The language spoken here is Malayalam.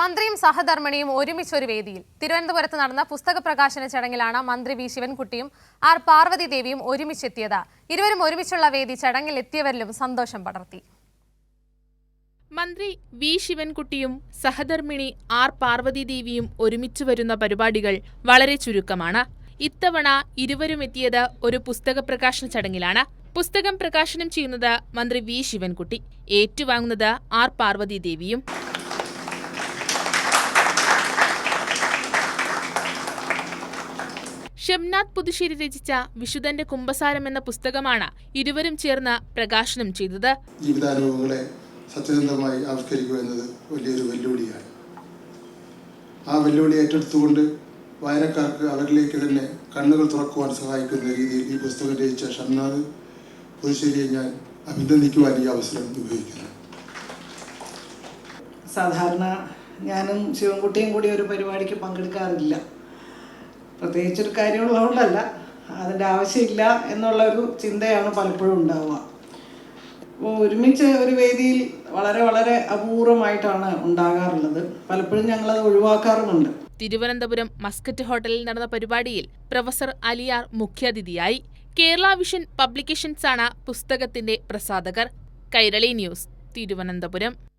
മന്ത്രിയും സഹധർമ്മിണിയും ഒരുമിച്ച് ഒരു വേദിയിൽ. തിരുവനന്തപുരത്ത് നടന്ന പുസ്തക പ്രകാശന ചടങ്ങിലാണ് മന്ത്രി വി ശിവൻകുട്ടിയും ആർ പാർവതി ദേവിയും ഒരുമിച്ചെത്തിയത്. ഇരുവരും ഒരുമിച്ചുള്ള വേദി ചടങ്ങിൽ എത്തിയവരിലും സന്തോഷം പടർത്തി. മന്ത്രി വി ശിവൻകുട്ടിയും സഹധർമ്മിണി ആർ പാർവതി ദേവിയും ഒരുമിച്ചു വരുന്ന പരിപാടികൾ വളരെ ചുരുക്കമാണ്. ഇത്തവണ ഇരുവരും എത്തിയത് ഒരു പുസ്തക പ്രകാശന ചടങ്ങിലാണ്. പുസ്തകം പ്രകാശനം ചെയ്യുന്നത് മന്ത്രി വി ശിവൻകുട്ടി. ഏറ്റുവാങ്ങുന്നത് ആർ പാർവതീദേവിയും. ഷംനാഥ് പുതുശ്ശേരി രചിച്ച വിശുദ്ധന്റെ കുംഭസാരം എന്ന പുസ്തകമാണ് ഇരുവരും ചേർന്ന് പ്രകാശനം ചെയ്തത്. ജീവിതാനുഭവങ്ങളെ സത്യസന്ധമായി ആവിഷ്കരിക്കുക എന്നത് വലിയൊരു വെല്ലുവിളിയാണ്. ആ വെല്ലുവിളി ഏറ്റെടുത്തുകൊണ്ട് വായനക്കാർക്ക് അവരിലേക്ക് തന്നെ കണ്ണുകൾ തുറക്കുവാൻ സഹായിക്കുന്ന രീതിയിൽ ഈ പുസ്തകം രചിച്ച ഷംനാഥ് പുതുശ്ശേരിയെ ഞാൻ അഭിനന്ദിക്കുവാൻ ഈ അവസരം ഉപയോഗിക്കുന്നു. സാധാരണ ഞാനും ശിവൻകുട്ടിയും കൂടി ഒരു പരിപാടിക്ക് പങ്കെടുക്കാറില്ല. പ്രത്യേകിച്ചൊരു കാര്യമുള്ളതുകൊണ്ടല്ല. അതിന്റെ ആവശ്യമില്ല എന്നുള്ള ഒരു ചിന്തയാണ് പലപ്പോഴും ഉണ്ടാവുക. അപ്പോൾ ഒരുമിച്ച് ഒരു വേദിയിൽ വളരെ വളരെ അപൂർവമായിട്ടാണ് ഉണ്ടാകാറുള്ളത്. പലപ്പോഴും ഞങ്ങളത് ഒഴിവാക്കാറുമുണ്ട്. തിരുവനന്തപുരം മസ്കറ്റ് ഹോട്ടലിൽ നടന്ന പരിപാടിയിൽ പ്രൊഫസർ അലിയാർ മുഖ്യാതിഥിയായി കേരള വിഷൻ പബ്ലിക്കേഷൻസാണ് പുസ്തകത്തിന്റെ പ്രസാധകർ. കൈരളി ന്യൂസ് തിരുവനന്തപുരം.